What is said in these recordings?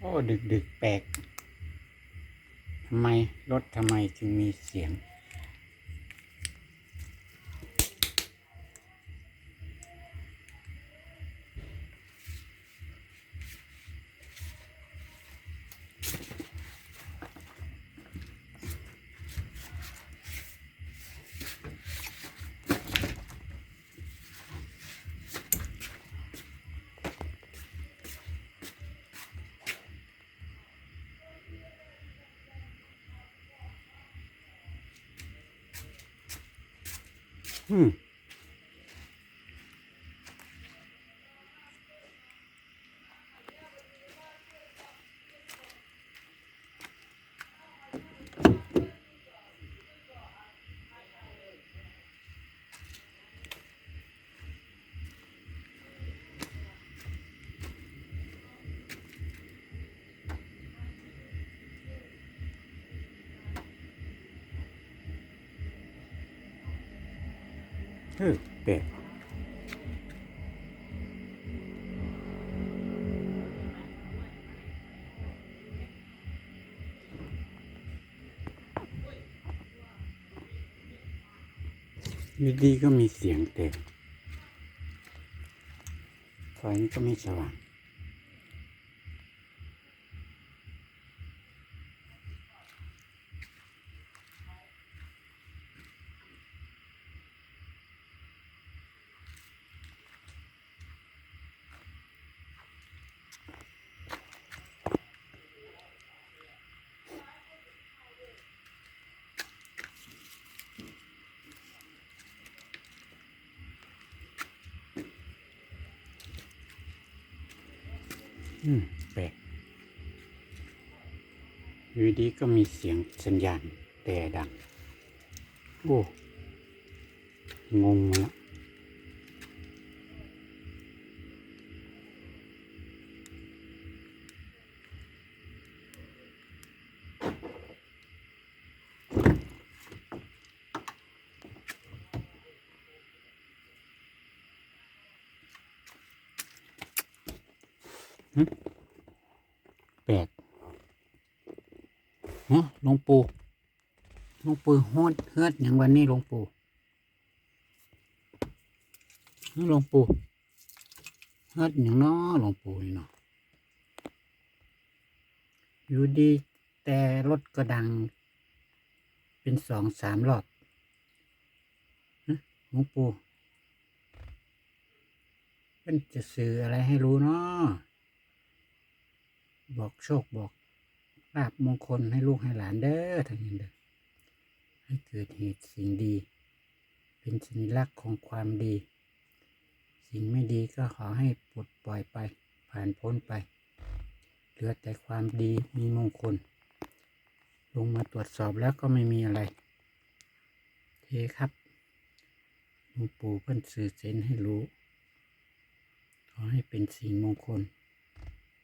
โอ้ดึกดึกแปลกทำไมรถทำไมจึงมีเสียง อื เออแปลกอยู่ดีก็มีเสียงเตะไฟนี่ก็ไม่สว่าง อืมแปลกอยู่ดีก็มีเสียงสัญญาณแต่ดัง โอ้ งงแล้ว แปลกฮะหลวงปู่หลวงปู่ฮอดเฮือดอย่างวันนี้หลวงปู่หลวงปู่เฮือดอย่างน้อหลวงปู่นี่เนาะอยู่ดีแต่รถก็ดัง เป็นสองสามรอบฮะหลวงปู่เป็นจะสื่ออะไรให้รู้เนาะ บอกโชคบอกลาบมงคลให้ลูกให้หลานเด้อทางนี้เด้อให้เกิดเหตุสิ่งดี เป็นสัญลักษณ์ของความดี สิ่งไม่ดีก็ขอให้ปลดปล่อยไป ผ่านพ้นไป เหลือแต่ความดีมีมงคล ลงมาตรวจสอบแล้วก็ไม่มีอะไรเคครับหลวงปู่เพิ่นสื่อเซนให้รู้ ขอให้เป็นสิ่งมงคล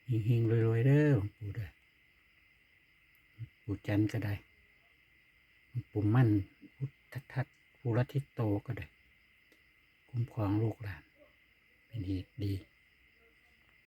เฮงๆรวยๆเด้อหลวงปู่เด้อปู่จันก็ได้หลวงปู่มั่นพุทธทัตภูรทิตโตก็ได้ คุ้มครองลูกหลาน เป็นเหตุดี